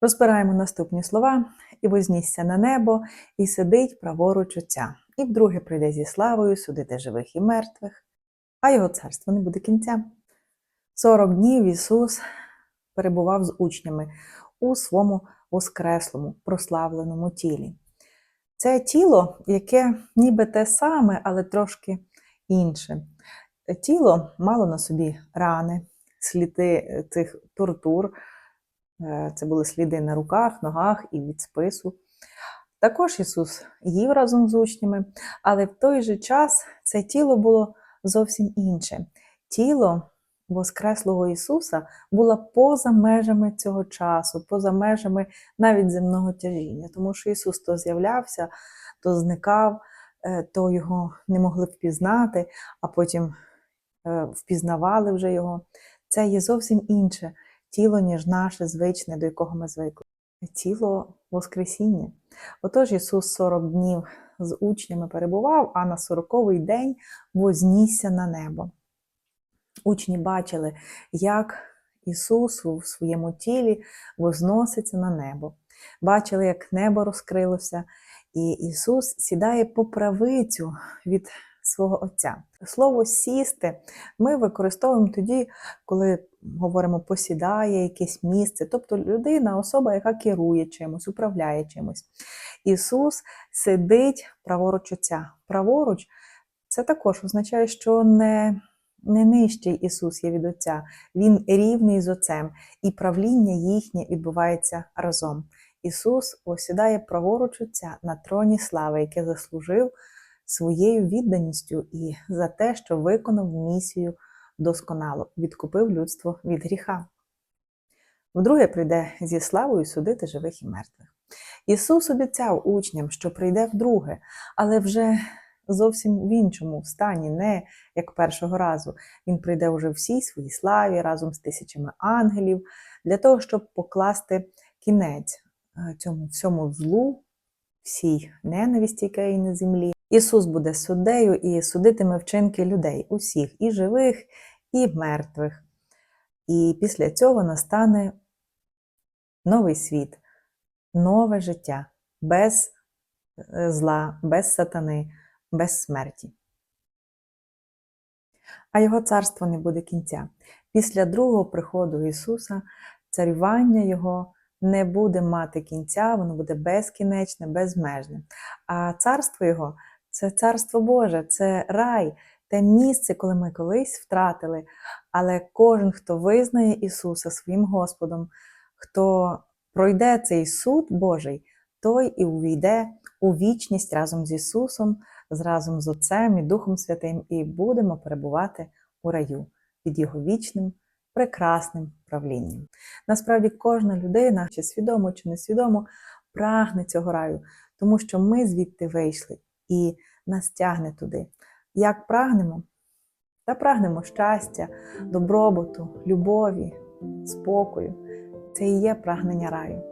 Розбираємо наступні слова. І вознісся на небо, і сидить праворуч Отця. І вдруге прийде зі славою судити живих і мертвих, а його царство не буде кінця. Сорок днів Ісус перебував з учнями у своєму воскреслому, прославленому тілі. Це тіло, яке ніби те саме, але трошки інше. Тіло мало на собі рани, сліди цих тортур. Е, Це були сліди на руках, ногах і від спису. Також Ісус їв разом з учнями, але в той же час це тіло було зовсім інше. Тіло Воскреслого Ісуса було поза межами цього часу, поза межами навіть земного тяжіння, тому що Ісус то з'являвся, то зникав, е, то його не могли впізнати, а потім е, впізнавали вже його. Це є зовсім інше тіло, ніж наше звичне, до якого ми звикли. Тіло Воскресіння. Отож Ісус 40 днів з учнями перебував, а на 40-й день вознісся на небо. Учні бачили, як Ісус у своєму тілі возноситься на небо. Бачили, як небо розкрилося, і Ісус сідає по правицю від свого Отця. Слово сісти ми використовуємо тоді, коли говоримо посідає якесь місце, тобто людина, особа, яка керує чимось, управляє чимось. Ісус сидить праворуч Отця. Праворуч це також означає, що не, не нижчий Ісус є від Отця, Він рівний з Отцем, і правління їхнє відбувається разом. Ісус осідає праворуч Отця на троні слави, яке заслужив своєю відданістю і за те, що виконав місію досконало, відкупив людство від гріха. Вдруге прийде зі славою судити живих і мертвих. Ісус обіцяв учням, що прийде вдруге, але вже зовсім в іншому стані, не як першого разу. Він прийде вже в всій своїй славі разом з тисячами ангелів, для того, щоб покласти кінець е, цьому всьому злу, всій ненависті, яка є на землі. Ісус буде суддею і судитиме вчинки людей, усіх, і живих, і мертвих. І після цього настане новий світ, нове життя без е, зла, без сатани, без смерті. А його царство не буде кінця. Після другого приходу Ісуса царювання Його не буде мати кінця, воно буде безкінечне, безмежне. А царство Його це царство Боже, це рай, те місце, коли ми колись втратили. Але кожен, хто визнає Ісуса своїм Господом, хто пройде цей суд Божий, той і увійде у вічність разом з Ісусом, разом з Отцем і Духом Святим, і будемо перебувати у раю під Його вічним, прекрасним правлінням. Насправді, кожна людина, чи свідомо, чи несвідомо, прагне цього раю, тому що ми звідти вийшли і нас тягне туди. Як прагнемо? Та прагнемо щастя, добробуту, любові, спокою. Це і є прагнення раю.